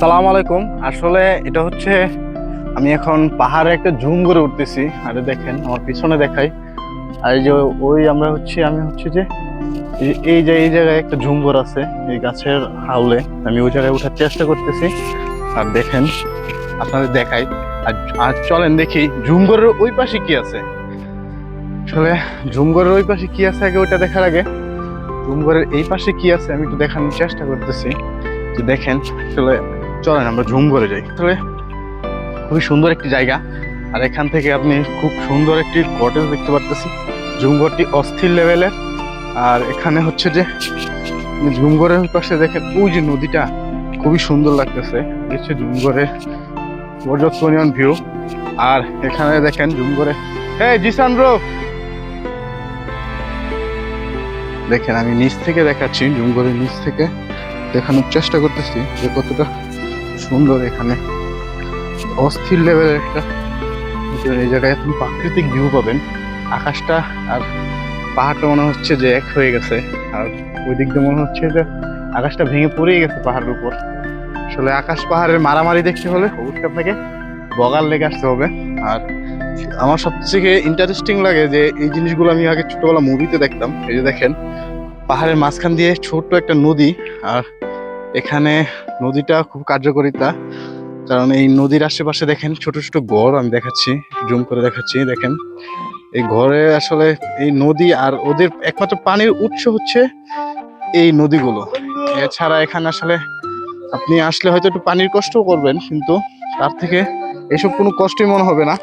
সালাম আলাইকুম। আসলে এটা হচ্ছে, আমি এখন পাহাড়ে একটা জুম করে উঠতেছি। আরে দেখেন, আমার পিছনে দেখাই। আর এই যে ওই আমরা হচ্ছে, আমি হচ্ছে যে, এই- যে, এই জায়গায় একটা ঝুমঘর আছে, এই গাছের হাউলে আমি ওই জায়গায় ওঠার চেষ্টা করতেছি। আর দেখেন, আপনাদের দেখাই। আর আর চলেন দেখি ঝুমঘরের ওই পাশে কি আছে? আসলে ঝুমঘরের ওই পাশে কি আছে আগে ওইটা দেখার আগে? ঝুমঘরের এই পাশে কি আছে, আমি একটু দেখানোর চেষ্টা করতেছি। দেখেন, আসলে চলেন, আমরা ঝুম করে যাই। আসলে খুবই সুন্দর একটি জায়গা। আর এখান থেকে আপনি খুব সুন্দর একটি কটেজ দেখতে পারতেছি। ঝুমঘরটি অস্থির লেভেলের। আর এখানে হচ্ছে যে ঝুমঘরের পাশে দেখেন, ওই যে নদীটা খুবই সুন্দর লাগতেছে। এই হচ্ছে ঝুমঘরের পর্যটনীয় ভিউ আর এখানে দেখেন ঝুমঘরে হ্যাঁ জিসান দেখেন, আমি নিচ থেকে দেখাচ্ছি ঝুমঘরের নিচ থেকে। দেখানোর চেষ্টা করতেছি যে কতটা সুন্দর এখানে। অস্থির লেভেলের একটা এই জায়গায় আপনি প্রাকৃতিক ভিউ পাবেন। আকাশটা আর পাহাড়টা মনে হচ্ছে যে এক হয়ে গেছে। আর ওই দিক দিয়ে মনে হচ্ছে যে আকাশটা ভেঙে পড়েই গেছে পাহাড়ের উপর। আসলে আকাশ পাহাড়ের মারামারি দেখতে হলে অবশ্যই আপনাকে বগাল লেগে আসতে হবে। আর আমার সবথেকে ইন্টারেস্টিং লাগে যে এই জিনিসগুলো আমি আগে ছোটবেলা মুভিতে দেখতাম। এই যে দেখেন, পাহাড়ের মাঝখান দিয়ে ছোট্ট একটা নদী আর এখানে নদীটা খুব কার্যকরিতা, কারণ এই নদীর আশেপাশে দেখেন ছোট ছোট ঘর আমি দেখাচ্ছি, জুম করে দেখাচ্ছি, দেখেন। এই ঘরে আসলে এই নদী আর ওদের একমাত্র পানির উৎস হচ্ছে এই নদীগুলো। এছাড়া এখানে আসলে আপনি আসলে হয়তো একটু পানির কষ্টও করবেন, কিন্তু তার থেকে এসব কোনো কষ্টই মনে হবে না।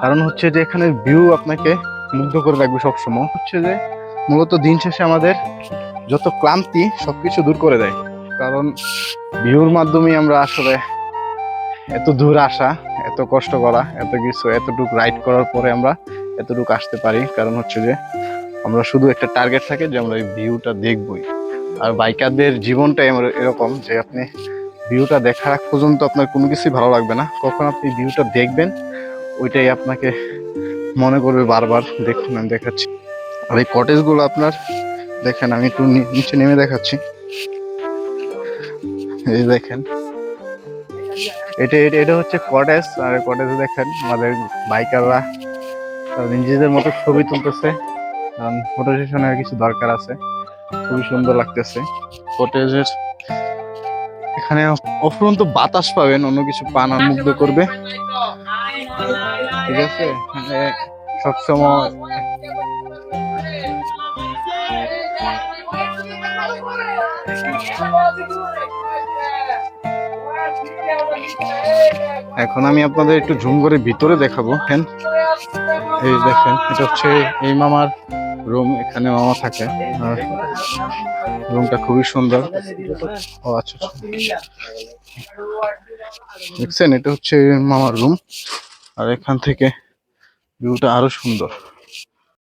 কারণ হচ্ছে যে এখানে ভিউ আপনাকে মুগ্ধ করে রাখবে সবসময়। হচ্ছে যে মূলত দিন শেষে আমাদের যত ক্লান্তি সবকিছু দূর করে দেয়। কারণ ভিউর মাধ্যমে আমরা আসলে এত দূর আসা, এত কষ্ট করা, এত কিছু, এতটুকু রাইড করার পরে আমরা এতটুকু আসতে পারি। কারণ হচ্ছে যে আমরা শুধু একটা টার্গেট থাকে যে আমরা এই ভিউটা দেখবই। আর বাইকারদের জীবনটাই আমরা এরকম যে আপনি ভিউটা দেখার আগ পর্যন্ত আপনার কোনো কিছুই ভালো লাগবে না। কখন আপনি ভিউটা দেখবেন, ওইটাই আপনাকে মনে করবে বারবার। দেখুন, আমি দেখাচ্ছি। আর এই কটেজগুলো আপনার, দেখেন, আমি একটু নিচে নেমে দেখাচ্ছি। এই দেখেন। এটা এটা হচ্ছে কটেজ আর কটেজ দেখেন, আমাদের বাইকাররা নিজেদের মতো ছবি তুলতেছে। কারণ ফটো সেশনের কিছু দরকার আছে। খুবই সুন্দর লাগতেছে। কটেজের এখানে অফুরন্ত বাতাস পাবেন, অন্য কিছু পান মুগ্ধ করবে। ঠিক আছে? এখানে সবসময়। এখন আমি আপনাদের একটু ঝুম করে ভিতরে দেখাবো হ্যাঁ এই দেখেন, এটা হচ্ছে এই মামার রুম, এখানে মামা থাকে। আর রুমটা খুবই সুন্দর। ও আচ্ছা আচ্ছা। দেখছেন, এটা হচ্ছে মামার রুম। আর এখান থেকে ভিউটা আরও সুন্দর।